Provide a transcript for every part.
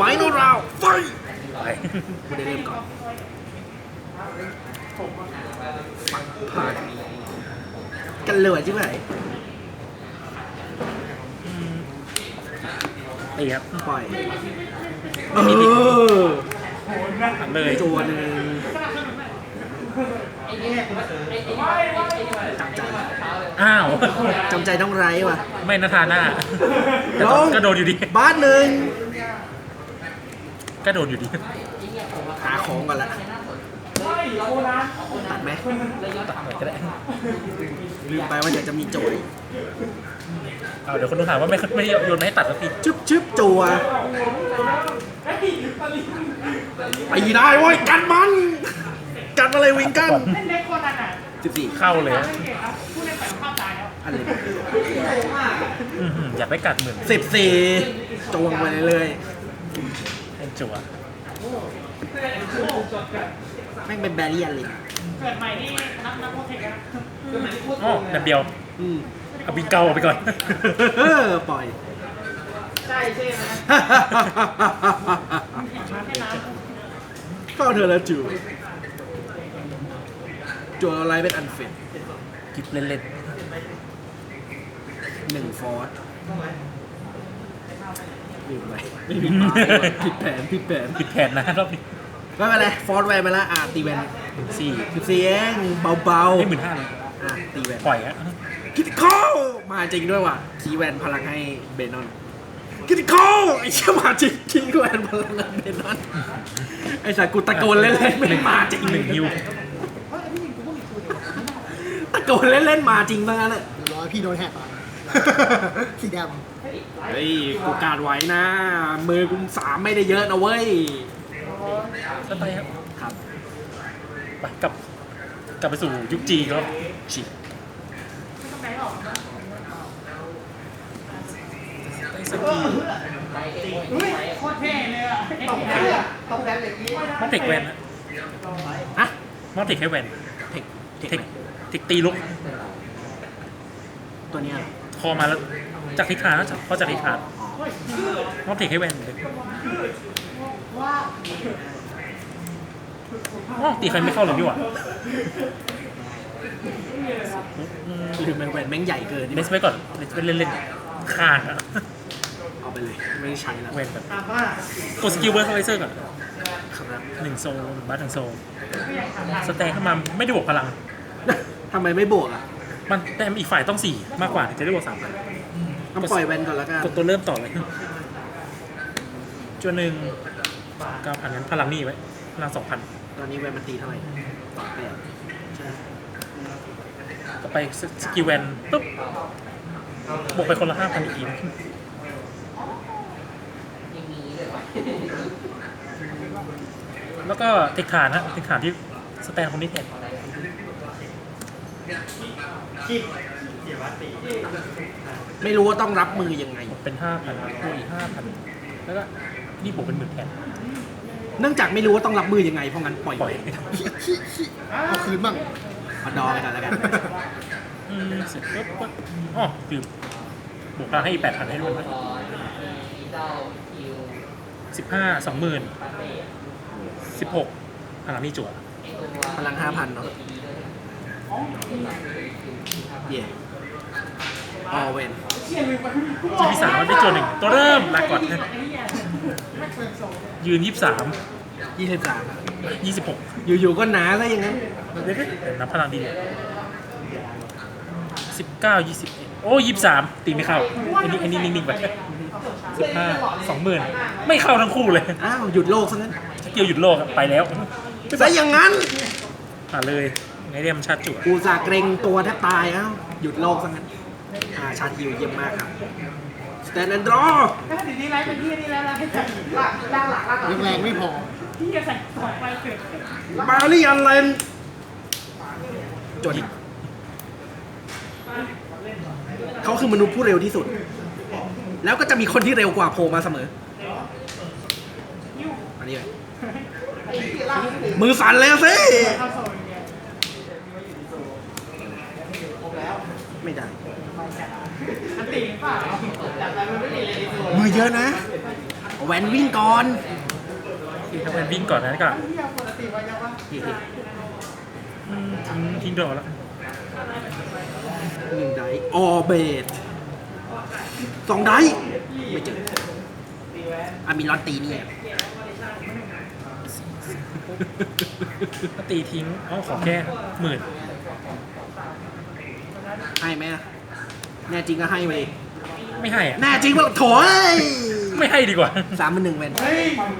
ไฟนอลราวไฟไปไม่ได้เริ่มก่อนปักผ่านกันเลยใช่ไหมตีครับปล่อยเอออันเลยตัวหนึ่งจำใจอ้าวจำใจต้องไร้ว่ะ ไม่นาทาหน้าแต่ลงก็โดนอยู่ดี บ้านหนึ่ง ก็โดนอยู่ดี หาของก่อนละตัดไหมตัดหน่อยก็ได้ ลืมไปว่าเดี๋ยวจะมีโจยเอาเดี๋ยวคนดูถามว่าไม่ไม่โยนไม่ให้ตัดสักทีชึบชึบจัวไปได้เว้ยกันมัน กันอะไรวิงกันเล่นเล็กคนนั้นอะสิบสี่เข้าเลยอะเก่งครับผู้เล่นแฝงภาพตายแล้วอะไรอื้อหืออยากได้กัดหมื่นสิบสี่จวงไปเรื่อย เป็นจั่วแม่งเป็นแบรี่อันเลยเกิดใหม่นี่นับนับโปรเทคนะอ๋อแบบเดียวอืมเอาบิงเกาออกไปก่อน เออปล่อย ใช่ใช่ไหมแค่น้เข้าเธอแล้วจูจัวอะไรเป็นอันเฟดกิบเล่นๆหนึ่งฟอร์ส ลืมไปไม่มีไม้ผิดแผนผิดแผนๆผิดแผนนะรอบนี้ไม่เป็นไรฟอร์สแวนมาแล้วอะตีแวนสี่สิบสี่เองเบาไม่หมื่นห้าเลยๆอะตีแวนปล่อยฮะคิติคอลมาจริงด้วยว่ะคีย์แวนพลังให้เบนนอนคิติคอลไอ้เชี่ยมาจริงคีย์แวนพลังให้เบนนอนไอ้สายกูตะโกนเล่นๆไม่มาจริงหนึ่งฮิวตะโกนเล่นๆมาจริงทั้งนั้นเลยเรียบร้อยพี่โดนแหกปาก สีดเฮ้ยกูการไว้นะ มือกูสามไม่ได้เยอะนะเว้ย ก็ไปครับครับ ไปกลับ กลับไปสู่ยุคจีครับฉีำไม่ต้องไหนหรอกไปสักทีเฮ้ยโคตรเท่เลยอะต้องแพ้ต้องแพ้เลยนี้มอนเทคแวนนะฮะมอนเทคให้แวนเทคเทคเทคเทคตีลุกตัวเนี้ย คอมาแล้วจากทิศทางนะจากเพราะจากทิศทางมอนเทคให้แวนเลยอ๋อตีใครไม่เข้าเลยดีกว่าหรือแมงแวนแม่งใหญ่เกินนี่เลสไว้ก่อนเลสไว้เล่นๆข้างอะเอาไปเลยไม่ได้ใช้แล้วแวนแบบกดสกิลเวิร์คไลเซอร์ก่อนครับหนึ่งโซลหนึ่งบัตหนึ่งโซลสแตนเข้ามาไม่ได้บวกพลังทำไมไม่บวกอะ มันแต่อีกฝ่ายต้องสี่มากกว่าถึงจะได้บวกสามพันต้องปล่อยแวนก่อนแล้วกันกดตัวเริ่มต่อเลยจวนหนึ่งเก้าพันงั้นพลังนี่ไว้พลังสองพันตอนนี้แวนมันตีเท่าไหร่สองแปดใช่ก็ไปสกิลแวนปุ๊บบวกไปคนละห้าพันอีกทีนะแล้วก็เทคฐานฮะเทคฐานที่สแตนคนนี้แทนไม่รู้ว่าต้องรับมือยังไง เป็นห้าพันคูอีกห้าพันแล้วก็นี่บวกเป็นหมื่นแทนเนื่องจากไม่รู้ว่าต้องรับมือยังไงเพราะงั้นปล่อยปล่อยขี้ขี้ขี้เอาคืนบ้างมาดอไปกันแล้วกันอืมเสร็จปุ๊บปุ๊บอ๋อคือบวกพลังให้อีกแปดพันให้ด้วยสิบห้าสองหมื่นสิบหกพลังนี่จั่วพลังห้าพันเนาะ เย่ออเวนจีพีสามมันได้จั่วหนึ่งตัวเริ่มลาก่อนยืนยี่สิบสามยี่สิบสามยี่สิบหกอยู่ๆก็หนาซะอย่างนั้นเดี๋ยวนับพลังดีสิบเก้ายี่สิบโอ้ยี่สิบสามตีไม่เข้าอันนี้อันนี้นิ่งๆไปสิบห้าสองหมื่นไม่เข้าทั้งคู่เลย อ้าว หยุดโลกซะงั้นสกิลหยุดโลกอะไปแล้วซะอย่างนั้นอ่าเลย ไงเรียมชาร์จจุดกูสาเกรงตัวแทบตายอ้าวหยุดโลกซะงั้นอ่าชาร์จฮิวเยี่ยมมากครับสแตนแอนดรอถ้าถึงนี้ไลฟ์เป็นที่นี่แล้วนะให้จัดหลักด้านหลักด้านหลังยังแรงไม่พอที่จะใส่ของไปเกิดบารี่อันเลนจดเขาคือมนุษย์ผู้เร็วที่สุด แล้วก็จะมีคนที่เร็วกว่าโผล่มาเสมออันนี้เลยมือสั่นเลยอะสิ เข้าโซนเนี่ย ไม่ได้อันตีเปล่าจากนั้นมันไม่มีเลยมือเยอะนะโอแวนวิ่งก่อนที่ทำเป็นวิ่งก่อนนะก็ที่ปกติว่าจะว่าเฮ้ยอืมทิ้งทิ้งดอกแล้วหนึ่งไดออเบดสองไดไม่เจออามีลอนตีเนี่ยตีทิ้งเอ้าขอแค่หมื่น ให้ไหมอะแน่จริงก็ให้ไปดิไม่ให้อะแน่จริงว่าโถยไม่ให้ดีกว่า สามมันหนึ่งแวน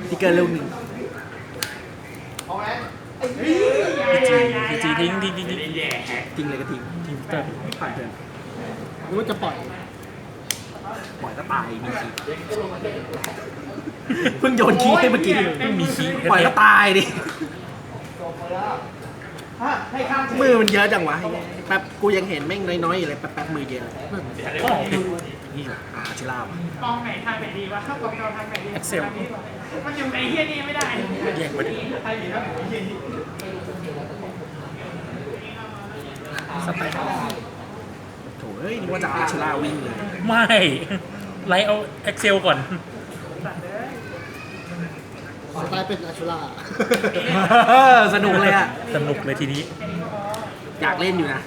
ที่เกินเร็วหนึ่งจีจีทิ้งทิ้งทิ้งทิ้งทิ้งเลยก็ทิ้งทิ้งเติมผ่านเถอะหรือว่าจะปล่อย ปล่อยก็ตายมีคีเพิ่งโยนคีให้เมื่อกี้ไม่มีคีย์ปล่อยก็ตายดิฮะให้ข้า มมือมันเยอะจังวะแป๊บกูยังเห็นแม่งน้อยๆอยู่เลยแป๊บแป๊บมือเยอะก็ออกนี่อ่าชิลาวะกองไหนทางไหนดีวะเข้ากองเราทางไหนดีมันอยู่ในเฮียนี่ไม่ได้แยกไปดิใครดีครับสไตล์โถเอ้ยนึกว่าจะเอาชิลาวิ่งเลย ไม่ ไลท์เอา Excel ก่อน สไตล์เป็นอาชูล่าสนุกเลยอะสนุกเลยทีนี้ อยากเล่นอยู่นะ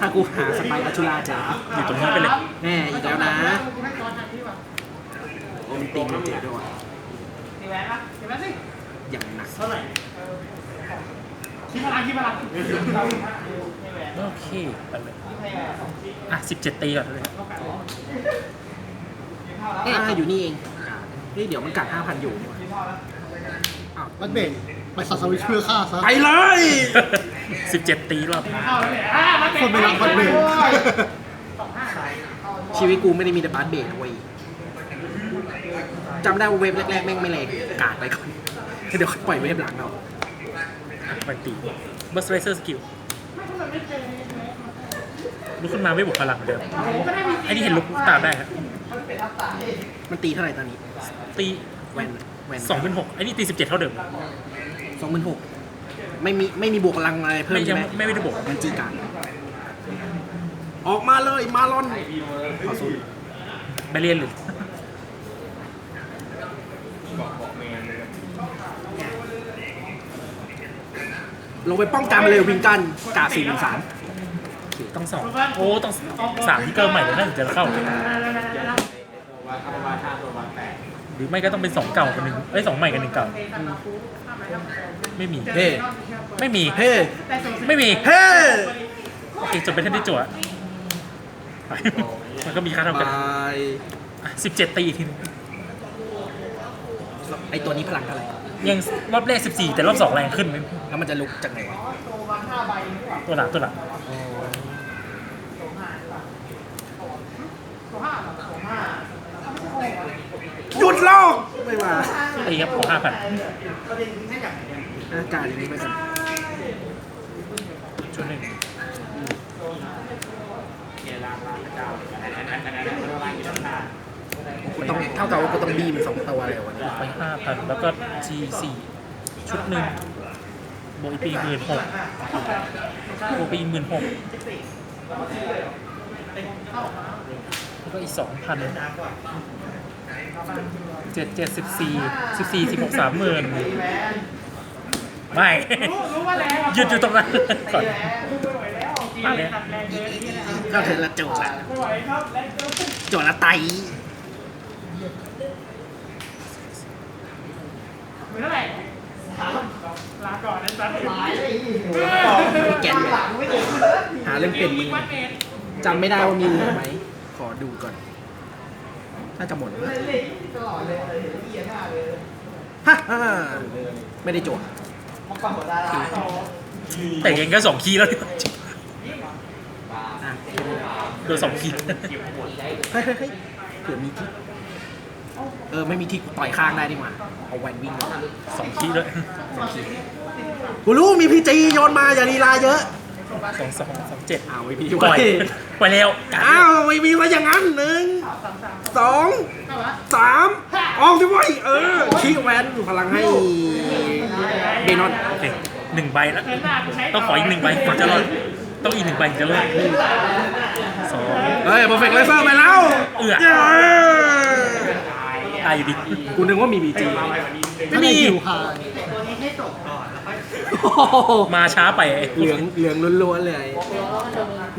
ถ้ากูหาสไปร์อัชชุราเจออยู่ตรงนี้ไปเลย แน่อีกแล้วนะให้ตอนทางที่แบบโอมติงมันเจอด้วยตีแหวนปะตีแหวนสิอย่างหนักเท่าไหร่คิดพลังคิดพลังโอเคไปเลยอะสิบเจ็ดตีก่อนเลยอ่าอยู่นี่เอง เฮ้ยเดี๋ยวมันกัดห้าพันอยู่นี่หว่าอ้าวบัตเบนไปสัตว์สวิตเพื่อฆ่าซะไปเลยสิบเจ็ดตีรอบเข้าแล้วเนี่ยอ่ามันเป็นคนไม่รักบัตเบนสองห้าชีวิตกูไม่ได้มีแต่บาสเบรนะเว้ยจำได้ว่าเวฟแรกๆแม่งไม่แรงกาดไปก่อนเดี๋ยวค่อยปล่อยเวฟหลังเอาอะไปตีบัสไรเซอร์สกิลลุกขึ้นมาไม่บวกพลังเหมือนเดิมโอ้โหก็ได้มีไอ้นี่เห็นลุกตามได้ครับมันตีเท่าไหร่ตอนนี้ ตีแวนแวนสองเป็นหกไอ้นี่ตีสิบเจ็ดเท่าเดิม สองหมื่นหกไม่มีไม่มีบวกพลังอะไรเพิ่มไม่ใช่ยังไหมไม่ไม่ได้บวก มันจีการออกมาเลยมาลอนขอสู้ไม่เรียนเลยลงไปป้องกันมาเลยวิงกันกาสี่หนึ่งสามต้องสองโอ้ต้องสามที่เกินใหม่เลยน่าถึงจะเข้าห รือไม่ก็ต้องเป็นสองเก่ากับหนึ่งเอ้ยสองใหม่กับหนึ่งเก่า ไม่มี เฮ้ ไม่มี เฮ้ ไม่มีเฮ้ โอเคจบไปแค่ที่จั่วไปมันก็มีค่าเท่ากันบายสิบเจ็ดตีอีกทีนึงไอตัวนี้พลังเท่าไหร่ยังรอบแรกสิบสี่แต่รอบสองแรงขึ้นแล้วมันจะลุกจากไหนวะตัวหลังตัวหลัง หยุดโลกไม่มาตีครับขอห้าพันอากาศอย่างนี้ไปกันชุดหนึ่งกูต้องเท่ากับว่ากูต้องบีมสองตัวเลยวันนี้ไปห้าพันแล้วก็ G สี่ชุดหนึ่งบวกอีกปีหมื่นหกบวกไปอีกหมื่นหก แล้วก็อีกสองพันเจ็ดเจ็ดสิบสี่สิบสี่สิบหกสามหมื่นไม่รู้ว่าแล้วหยุดอยู่ตรงนั้นก่อนมาเลยตัดแรงเกินนี่แหละก็คือละโจทย์ละไม่ไหวครับแรงเกินโจทย์ละไตเหมือนเท่าไหร่ลาก่อนนะจ๊ะแกนเลยหาเรื่องเปลี่ยนมือวัดเมตรจำไม่ได้ว่ามีเหลือไหมขอดูก่อน ถ้าจะหมดแล้วฮะฮ่าไม่ได้โจทย์แต่ยังก็สองคีย์แล้วนี่อะโดนสองคีย์เฮ้ยเฮ้ยเฮ้ยเผื่อมีทิกเออ ไม่มีทิกต่อยข้างได้ดีกว่าเอาแวนวิ่งมาสองคีย์ด้วย กูรู้มีพีจีโยนมาอย่าลีลาเยอะ สองสองสองเจ็ดอ้าวไม่มีปล่อยไว้ปล่อยแล้วอ้าวไม่มีว่าอย่างนั้นหนึ่งสองเท่าไหร่สามออกสิเว้ยเออคีแวนพลังให้เบนอนโอเคหนึ่งใบแล้วเดินหน้ากูใช้ต้องขออีกหนึ่งใบก่อนจะรอดต้องอีกหนึ่งใบถึงจะรอดสองเฮ้ย perfect laser ไปแล้วเอื้อย้ ตายายอยู่ดีกูนึกว่ามีบีจีไม่มีถ้าในฮิวฮามาช้าไปเหลืองเหลืองล้วนๆเลย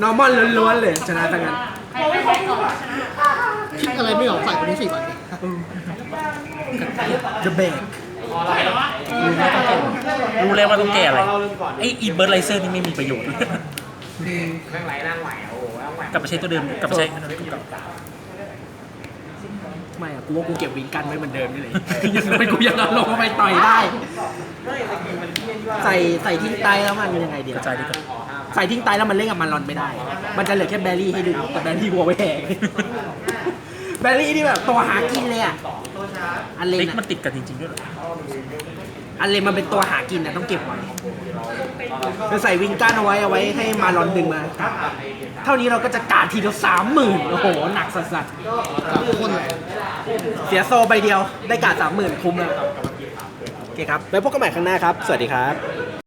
นอร์มอนล้วนๆเลยชนะทั้งนั้นคิดอะไรไม่ออกใส่คนนี้สี่ใบ The Bank รู้แล้วว่าต้องแก้อะไรไอ้อีเบิร์ดไลเซอร์นี่ไม่มีประโยชน์กลับไปใช้ตัวเดิมกลับไปใช้ ไม่อะกูว่ากูเก็บวิงกันไว้เหมือนเดิมนี่เลยยังน้อยกูยังเอาลงไปต่อยได้ใส่ใส่ทิ้งไตแล้วมันยังไงเดียวกระจายดีกว่าใส่ทิ้งไตแล้วมันเล่นกับมันรอนไม่ได้ มันจะเหลือแค่แบรี่ให้ดูแต่แบรี่หัวไม่แหงแบรี่นี่แบบตัวหากินเลยอะอันเลเล็นกอะมันติดกันจริงๆด้วยเหรออันเลนมันเป็นตัวหากินอะต้องเก็บไว้จะใส่วิงก้านเอาไว้เอาไว้ให้มารอนดึงมา เท่านี้เราก็จะการทีเดียวสามหมื่นโอ้โหหนักสัสจากคนแหละๆ เสียโซใบเดียวได้การสามหมื่นคุ้มเลยโอเคครับ แล้วพบกันใหม่ครั้งหน้าครับ สวัสดีครับ